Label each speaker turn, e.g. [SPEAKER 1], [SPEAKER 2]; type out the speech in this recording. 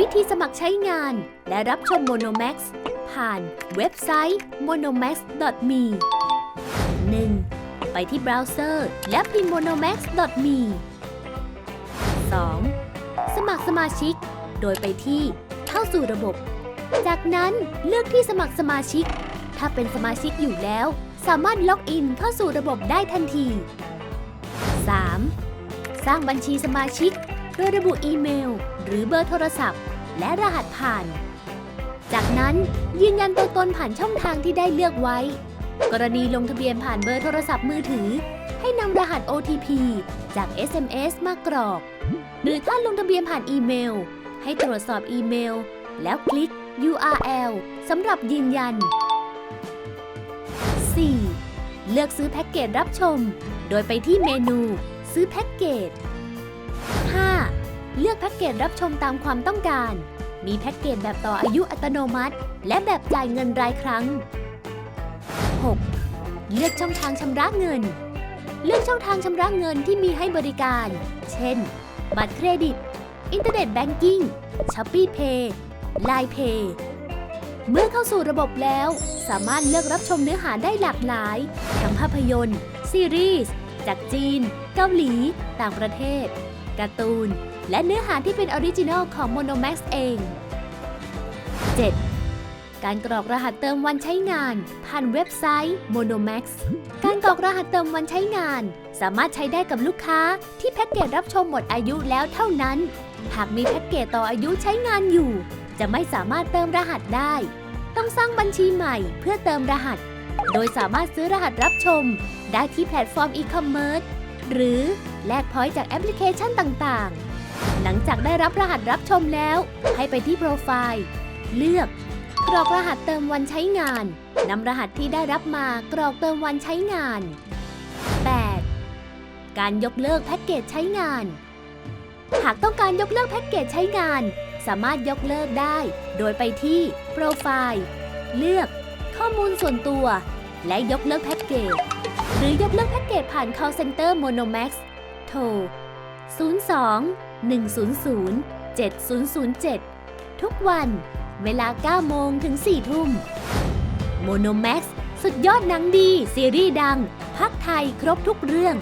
[SPEAKER 1] วิธีสมัครใช้งาน และรับชม Monomax ผ่านเว็บไซต์ monomax.me 1. ไปที่เบราว์เซอร์ และพิมพ์ monomax.me 2. สมัครสมาชิก โดยไปที่เข้าสู่ระบบ จากนั้นเลือกที่สมัครสมาชิก ถ้าเป็นสมาชิกอยู่แล้ว สามารถล็อกอินเข้าสู่ระบบได้ทันที 3. สร้างบัญชีสมาชิก โดยระบุอีเมล หรือเบอร์โทรศัพท์ และรหัสผ่าน จากนั้นยืนยันตัวตนผ่านช่องทางที่ได้เลือกไว้ กรณีลงทะเบียนผ่านเบอร์โทรศัพท์มือถือ ให้นำรหัส OTP จาก SMS มากรอก หรือถ้าลงทะเบียนผ่านอีเมล ให้ตรวจสอบอีเมล แล้วคลิก URL สำหรับยืนยัน 4. เลือกซื้อแพ็กเกจรับชม โดยไปที่เมนู ซื้อแพ็กเกจ 5. เลือกแพ็กเกจรับชมตามความต้องการ มีแพ็กเกจแบบต่ออายุอัตโนมัติ และแบบจ่ายเงินรายครั้ง 6. เลือกช่องทางชำระเงิน เลือกช่องทางชำระเงินที่มีให้บริการ เช่น บัตรเครดิต อินเทอร์เน็ตแบงกิ้งช้อปปี้เพย์ไลน์เพย์เมื่อเข้าสู่ระบบแล้ว สามารถเลือกรับชมเนื้อหาได้หลากหลาย ทั้งภาพยนตร์ ซีรีส์ จากจีน เกาหลี ต่างประเทศ การ์ตูน และเนื้อหาที่เป็นออริจินอลของ Monomax เอง 7. การกรอกรหัสเติมวันใช้งาน ผ่านเว็บไซต์ Monomax การกรอกรหัสเติมวันใช้งาน สามารถใช้ได้กับลูกค้าที่แพ็กเกจรับชมหมดอายุแล้วเท่านั้น หากมีแพ็กเกจต่ออายุใช้งานอยู่ จะไม่สามารถเติมรหัสได้ ต้องสร้างบัญชีใหม่เพื่อเติมรหัส โดยสามารถซื้อรหัสรับชม ได้ที่แพลตฟอร์มอีคอมเมิร์ซหรือ แลกพอยต์จากแอปพลิเคชันต่างๆ หลังจากได้รับรหัสรับชมแล้ว ให้ไปที่โปรไฟล์ เลือก กรอกรหัสเติมวันใช้งานนำรหัสที่ได้รับมากรอกเติมวันใช้งาน 8. การยกเลิกแพ็กเกจใช้งาน หากต้องการยกเลิกแพ็กเกจใช้งาน สามารถยกเลิกได้ โดยไปที่โปรไฟล์ เลือก ข้อมูลส่วนตัว และยกเลิกแพ็กเกจหรือยกเลิกแพ็กเกจผ่าน call center Monomax โทร 02 100 7007 ทุกวัน เวลา 9 โมงถึง 4 ทุ่ม โมโนแม็กซ์สุดยอดหนังดี ซีรีส์ดัง พักไทยครบทุกเรื่อง